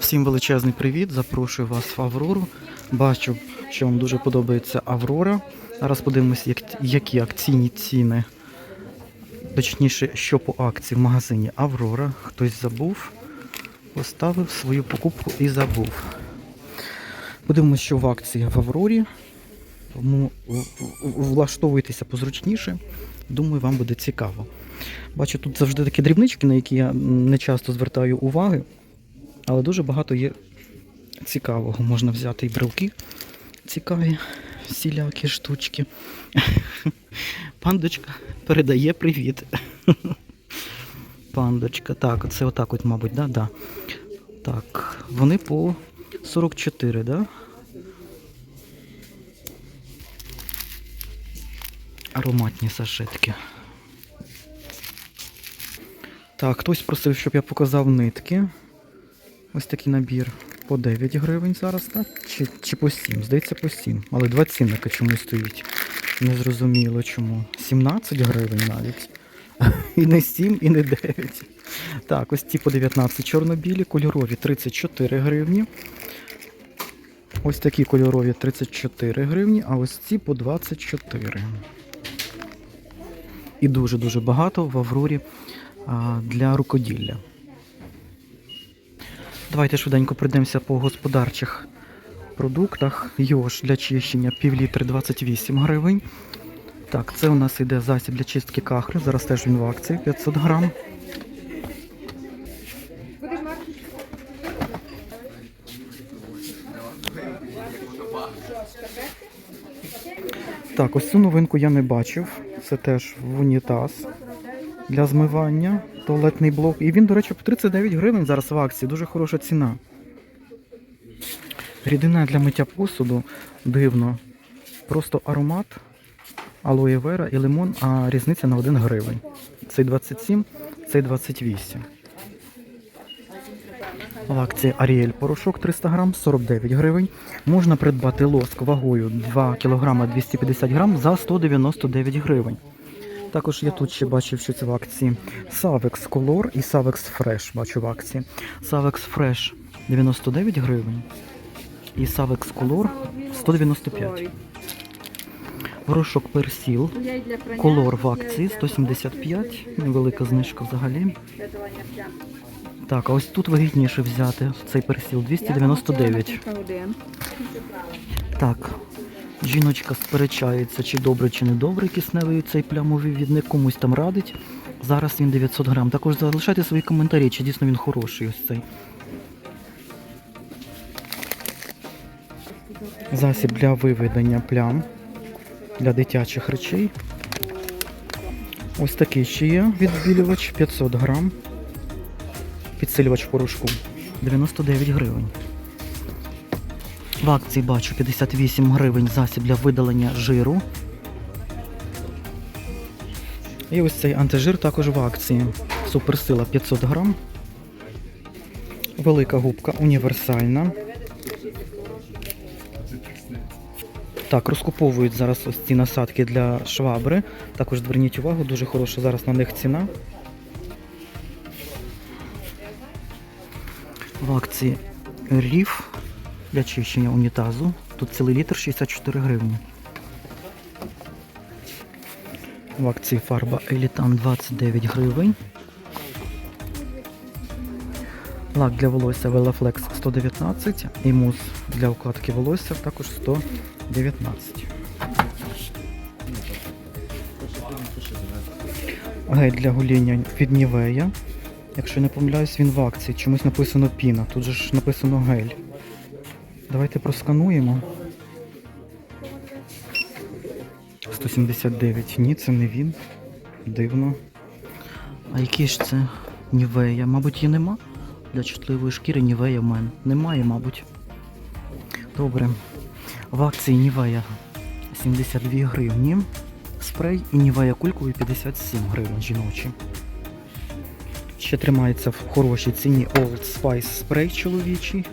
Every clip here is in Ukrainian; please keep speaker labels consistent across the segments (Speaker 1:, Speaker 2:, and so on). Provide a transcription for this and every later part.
Speaker 1: Всім величезний привіт! Запрошую вас в Аврору. Бачу, що вам дуже подобається Аврора. Зараз подивимося, як, які акційні ціни. Точніше, що по акції в магазині Аврора. Хтось забув, поставив свою покупку і забув. Подивимося, що в акції в Аврорі. Тому влаштовуйтеся позручніше. Думаю, вам буде цікаво. Бачу, тут завжди такі дрібнички, на які я не часто звертаю уваги. Але дуже багато є цікавого. Можна взяти і брелки цікаві, всілякі штучки. Пандочка передає привіт. Пандочка. Так, це отак от, мабуть, да? Да. Так, вони по 44, да? Ароматні сашетки. Так, хтось просив, щоб я показав нитки. Ось такий набір по 9 гривень зараз, так? Чи, чи по 7? Здається, по 7. Але два цінника чомусь стоїть. Незрозуміло чому. 17 гривень навіть. І не 7, і не 9. Так, ось ці по 19 чорно-білі, кольорові 34 гривні. Ось такі кольорові 34 гривні, а ось ці по 24. І дуже-дуже багато в Аврорі для рукоділля. Давайте швиденько пройдемося по господарчих продуктах. Йош для чищення півлітри 28 гривень. Так, це у нас іде засіб для чистки кахлю. Зараз теж він в акції 500 грам. Так, ось цю новинку я не бачив. Це теж в унітаз для змивання, туалетний блок. І він, до речі, по 39 гривень зараз в акції. Дуже хороша ціна. Рідина для миття посуду дивно. Просто аромат, алоє вера і лимон, а різниця на 1 гривень. Цей 27, цей 28. В акції Аріель порошок 300 грам 49 гривень. Можна придбати лоск вагою 2 кг 250 грам за 199 гривень. Також я тут ще бачив, що це в акції Savex Color і Savex Fresh бачу в акції. Savex Fresh 99 гривень і Savex Color 195. Порошок персіл. Колор в акції 175. Невелика знижка взагалі. Так, а ось тут вигідніше взяти цей персіл 299. Так, жіночка сперечається, чи добре, чи не добре кисневий цей плямовий відник, комусь там радить. Зараз він 900 грам. Також залишайте свої коментарі, чи дійсно він хороший ось цей. Засіб для виведення плям для дитячих речей. Ось такий ще є відбілювач 500 грам. Підсилювач порошку 99 гривень. В акції бачу 58 гривень засіб для видалення жиру. І ось цей антижир також в акції. Суперсила 500 грам. Велика губка універсальна. Так, розкуповують зараз ось ці насадки для швабри. Також зверніть увагу, дуже хороша зараз на них ціна. В акції ріф для чищення унітазу. Тут цілий літр 64 гривні. В акції фарба Елітан 29 гривень. Лак для волосся Велафлекс 119 і мус для укладки волосся також 119. Гель для гоління від Нівея. Якщо не помиляюсь, він в акції. Чомусь написано піна. Тут же ж написано гель. Давайте проскануємо. 179. Ні, це не він. Дивно. А який ж це Нівея? Мабуть, її нема? Для чутливої шкіри Нівея в мене. Немає, мабуть. Добре. В акції Нівея 72 гривні. Спрей і Нівея кульковий 57 гривень жіночі. Ще тримається в хорошій ціні Old Spice спрей чоловічий.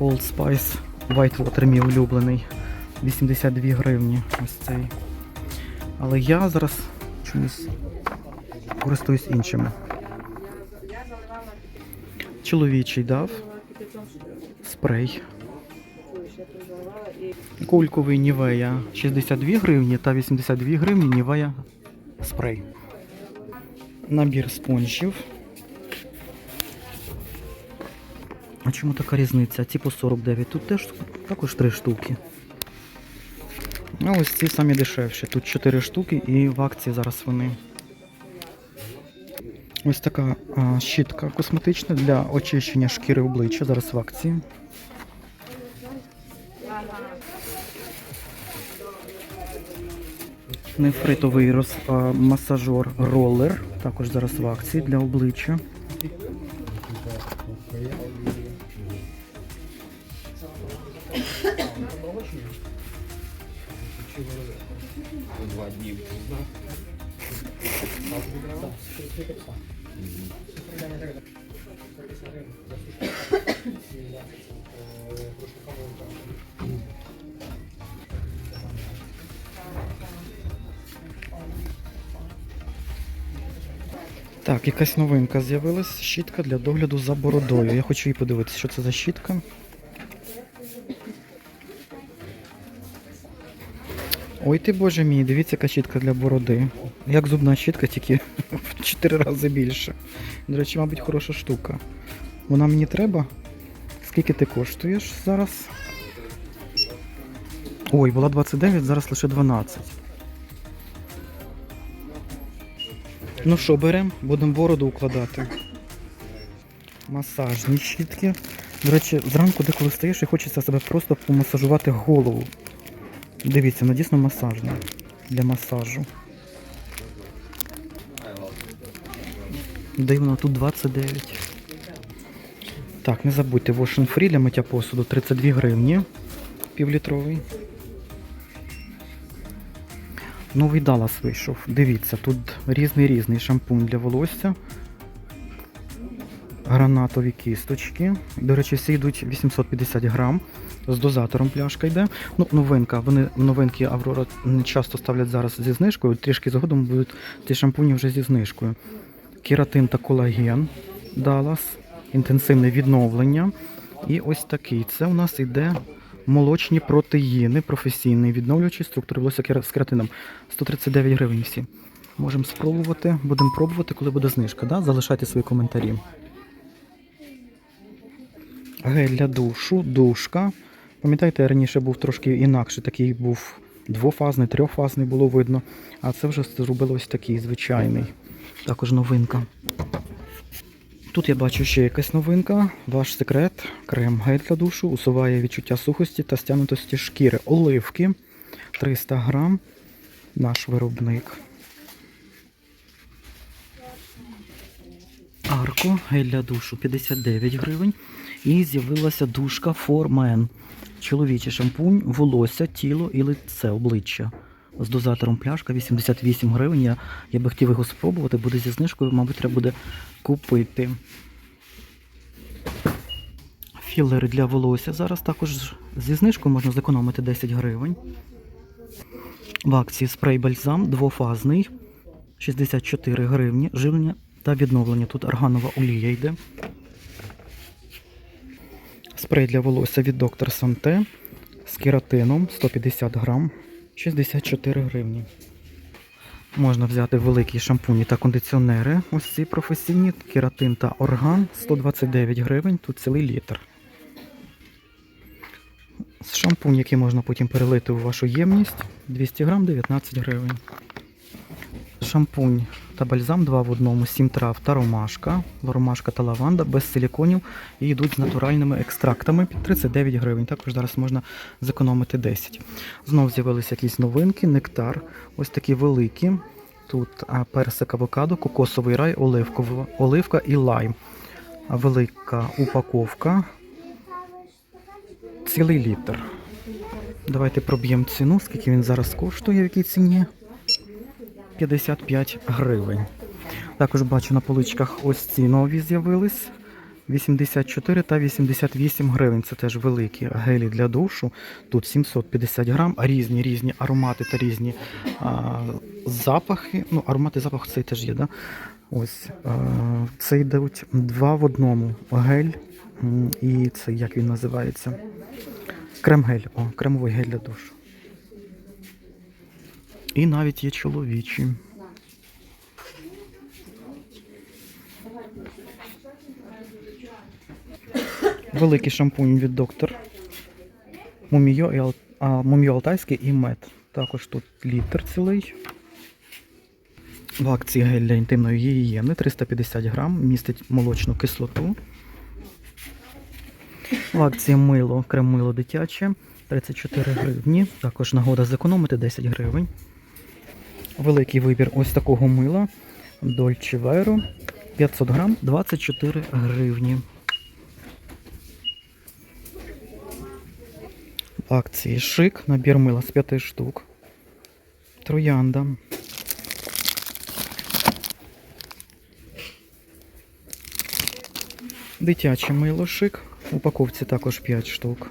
Speaker 1: Old Spice Whitewater мій улюблений. 82 гривні. Ось цей. Але я зараз чомусь користуюсь іншими. Чоловічий дав. Спрей. Кульковий Нівея 62 гривні та 82 гривні Нівея спрей. Набір спонжів. А чому така різниця? Ці по 49. Тут теж також 3 штуки. А ось ці самі дешевші. Тут 4 штуки і в акції зараз вони. Ось така а, щітка косметична для очищення шкіри обличчя. Зараз в акції. Нефритовий роз, а, масажор ролер. Також зараз в акції для обличчя. Так, якась новинка з'явилась. Щітка для догляду за бородою. Я хочу її подивитися, що це за щітка. Ой ти боже мій, дивіться, яка щітка для бороди. Як зубна щітка, тільки в 4 рази більше. До речі, мабуть, хороша штука. Вона мені треба. Скільки ти коштуєш зараз? Ой, була 29, зараз лише 12. Ну що, беремо, будемо бороду укладати. Масажні щітки. До речі, зранку деколи стаєш і хочеться себе просто помасажувати голову. Дивіться, вона дійсно масажна. Для масажу. Де вона тут 29. Так, не забудьте, Wash Free для миття посуду 32 гривні. Півлітровий. Новий Далас вийшов. Дивіться, тут різний різний шампунь для волосся. Гранатові кісточки. До речі, всі йдуть 850 грам. З дозатором пляшка йде. Ну, новинка. Вони новинки Аврора часто ставлять зараз зі знижкою. Трішки згодом будуть ці шампуні вже зі знижкою. Кератин та колаген. Далас. Інтенсивне відновлення. І ось такий. Це у нас іде молочні протеїни, професійний відновлюючий структури волосся з кератином. 139 гривень всі. Можемо спробувати. Будемо пробувати, коли буде знижка. Да? Залишайте свої коментарі. Гель для душу, душка. Пам'ятаєте, раніше був трошки інакше, такий був двофазний, трьохфазний було видно. А це вже зробили ось такий звичайний. Також новинка. Тут я бачу ще якась новинка. Ваш секрет. Крем гель для душу усуває відчуття сухості та стягнутості шкіри. Оливки 300 грам. Наш виробник. Арко, гель для душу 59 гривень. І з'явилася душка For. Чоловічий шампунь, волосся, тіло і лице, обличчя. З дозатором пляшка 88 гривень. Я, я би хотів його спробувати, буде зі знижкою, мабуть, треба буде купити. Філери для волосся зараз також зі знижкою можна зекономити 10 гривень. В акції спрей бальзам двофазний 64 гривні. Живлення та відновлення. Тут органова олія йде. Спрей для волосся від доктор Санте з кератином 150 грам 64 гривні. Можна взяти великі шампуні та кондиціонери. Ось ці професійні. Кератин та орган 129 гривень, тут цілий літр. Шампунь, який можна потім перелити у вашу ємність 200 грам 19 гривень. Шампунь та бальзам 2 в одному, 7 трав та ромашка. Ромашка та лаванда без силіконів і йдуть з натуральними екстрактами під 39 гривень. Також зараз можна зекономити 10. Знов з'явилися якісь новинки, нектар, ось такі великі. Тут персик авокадо, кокосовий рай, оливкова, оливка і лайм. Велика упаковка. Цілий літр. Давайте проб'ємо ціну, скільки він зараз коштує, в якій ціні. 55 гривень. Також бачу на поличках ось ці нові з'явились. 84 та 88 гривень. Це теж великі гелі для душу. Тут 750 грам, а різні різні аромати та різні а, запахи. Ну, аромати запах цей теж є, да? Ось е, це йдуть два в одному. Гель і це як він називається? Крем-гель. О, кремовий гель для душу. І навіть є чоловічі. Великий шампунь від доктор. Муміо, Муміо Алтайський і мед. Також тут літр цілий. В акції гель для інтимної гігієни 350 грам, містить молочну кислоту. В акції мило, крем-мило дитяче 34 гривні. Також нагода зекономити 10 гривень. Великий вибір ось такого мила Dolce Vero 500 грам 24 гривні. В акції шик, набір мила з 5 штук. Троянда. Дитяче мило шик. Упаковці також 5 штук.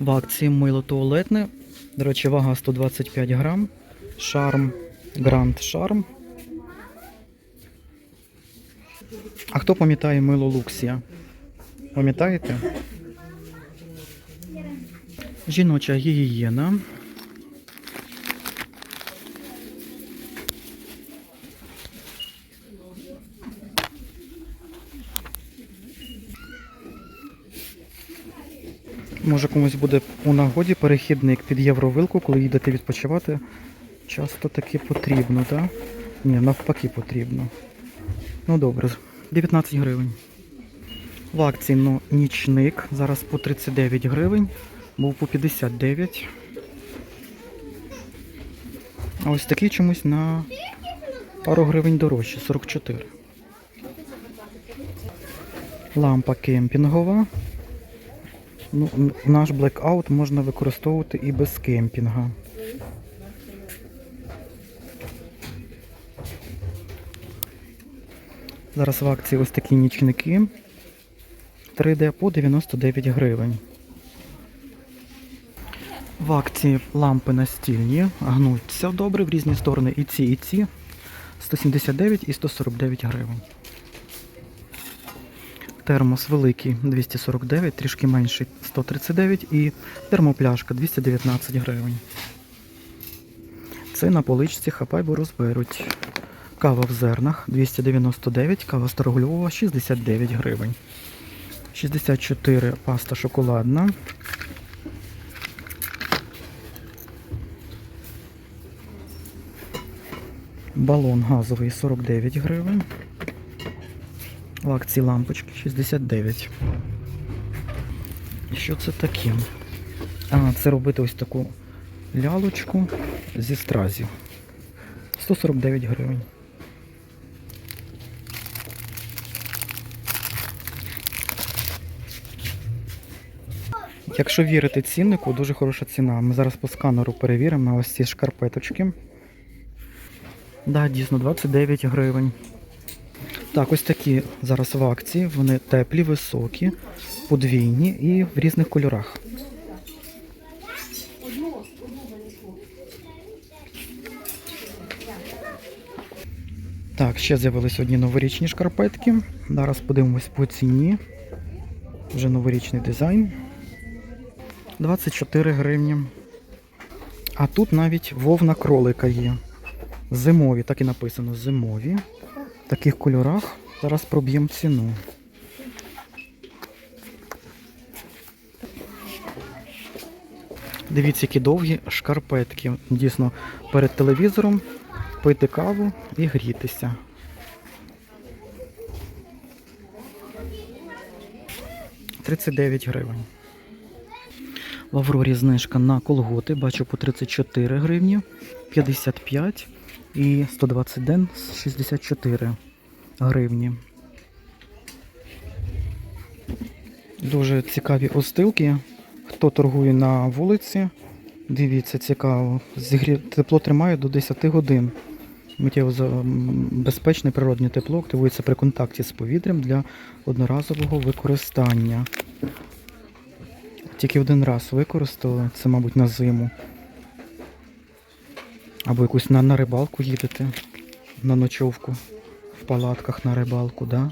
Speaker 1: В акції мило туалетне. До речі, вага 125 грам. Шарм. Гранд Шарм. А хто пам'ятає мило Луксія? Пам'ятаєте? Жіноча гігієна. Може комусь буде у нагоді перехідник під євровилку, коли їдете відпочивати. Часто таки потрібно, так? Ні, навпаки потрібно. Ну добре, 19 гривень. В акції ну, нічник. Зараз по 39 гривень. Був по 59. А ось такий чомусь на пару гривень дорожче, 44. Лампа кемпінгова. Ну, наш блекаут можна використовувати і без кемпінга. Зараз в акції ось такі нічники. 3D по 99 гривень. В акції лампи настільні, гнуться добре в різні сторони. І ці, і ці. 179 і 149 гривень. Термос великий 249, трішки менший 139 і термопляшка 219 гривень. Це на поличці хапай, бо розберуть. Кава в зернах 299, кава старогльова 69 гривень. 64 паста шоколадна. Балон газовий 49 гривень. В акції лампочки 69. Що це таке? А, це робити ось таку лялочку зі стразів. 149 гривень. Якщо вірити ціннику, дуже хороша ціна. Ми зараз по сканеру перевіримо ось ці шкарпеточки. Да, дійсно, 29 гривень. Так, ось такі зараз в акції. Вони теплі, високі, подвійні і в різних кольорах. Так, ще з'явились одні новорічні шкарпетки. Зараз подивимось по ціні. Вже новорічний дизайн. 24 гривні. А тут навіть вовна кролика є. Зимові, так і написано, зимові. Таких кольорах. Зараз проб'ємо ціну. Дивіться, які довгі шкарпетки. Дійсно, перед телевізором пити каву і грітися. «39 гривень. В Аврорі знижка на колготи. Бачу по 34 гривні, 55 і 120 ден 64 гривні. Дуже цікаві остилки. Хто торгує на вулиці, дивіться, цікаво. Зігрі... Тепло тримає до 10 годин. Миттєво безпечне природне тепло активується при контакті з повітрям для одноразового використання. Тільки один раз використали, це, мабуть, на зиму. Або якусь на, на рибалку їдете, на ночовку, в палатках на рибалку, да?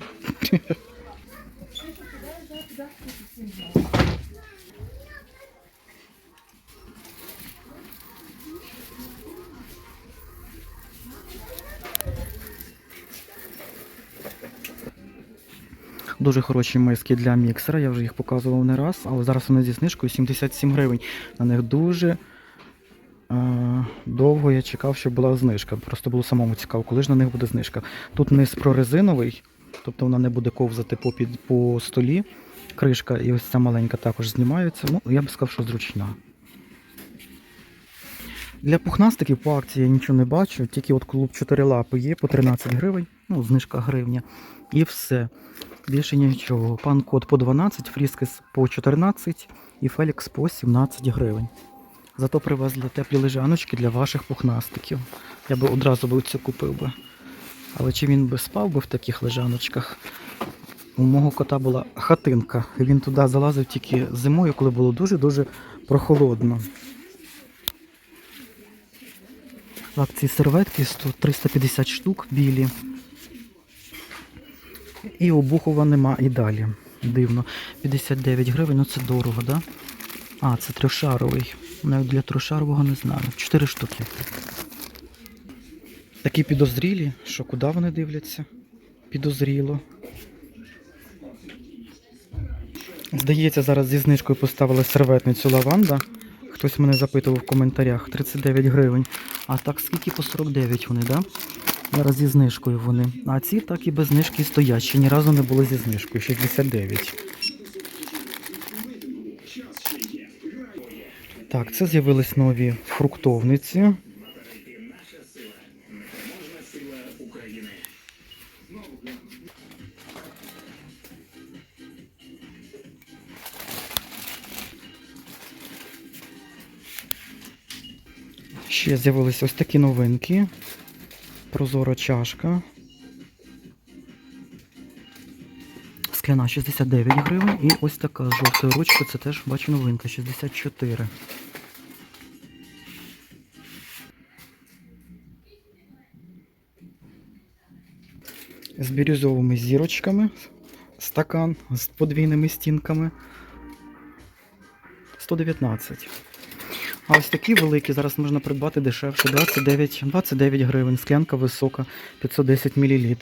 Speaker 1: Дуже хороші миски для міксера, я вже їх показував не раз, але зараз вони зі знижкою 77 гривень. На них дуже довго я чекав, щоб була знижка. Просто було самому цікаво, коли ж на них буде знижка. Тут низ прорезиновий, тобто вона не буде ковзати по, під, по столі. Кришка і ось ця маленька також знімаються. Ну, я б сказав, що зручна. Для пухнастиків по акції я нічого не бачу, тільки от клуб 4 лапи є по 13 гривень, ну, знижка гривня. І все. Більше нічого. Пан код по 12, фріскес по 14 і Фелікс по 17 гривень. Зато привезли теплі лежаночки для ваших пухнастиків. Я би одразу би це купив би. Але чи він би спав би в таких лежаночках? У мого кота була хатинка. Він туди залазив тільки зимою, коли було дуже-дуже прохолодно. Акції серветки 100, 350 штук білі. І обухова нема і далі. Дивно. 59 гривень, ну це дорого, да? А, це трьошаровий. Навіть для трьошарового не знаю. 4 штуки. Такі підозрілі, що куди вони дивляться? Підозріло. Здається, зараз зі знижкою поставили серветницю лаванда. Хтось мене запитував в коментарях. 39 гривень. А так скільки по 49 вони, да? Зараз зі знижкою вони. А ці так і без знижки стоять. Ще ні разу не були зі знижкою. 69. Так, це з'явились нові фруктовниці. Ще з'явились ось такі новинки. Прозора чашка. Скляна 69 гривень. І ось така з жовтою ручкою, це теж бачу новинка 64. З бірюзовими зірочками. Стакан з подвійними стінками. 119. А ось такі великі зараз можна придбати дешевше. 29, 29 гривень. Склянка висока, 510 мл.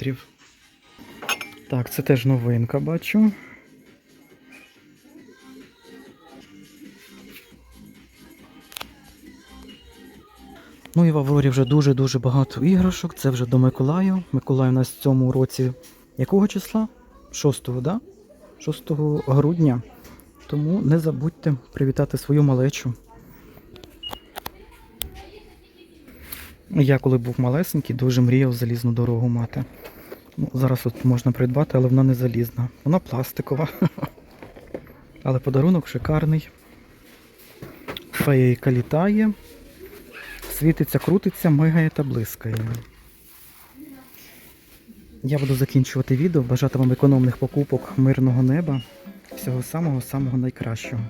Speaker 1: Так, це теж новинка бачу. Ну і в Аврорі вже дуже-дуже багато іграшок. Це вже до Миколаю. Миколай у нас в цьому році якого числа? 6-го, да? 6 грудня. Тому не забудьте привітати свою малечу. Я коли був малесенький, дуже мріяв залізну дорогу мати. Ну, зараз от можна придбати, але вона не залізна. Вона пластикова. Але подарунок шикарний. Феєйка літає, світиться, крутиться, мигає та блискає. Я буду закінчувати відео, бажати вам економних покупок, мирного неба, всього самого-самого найкращого.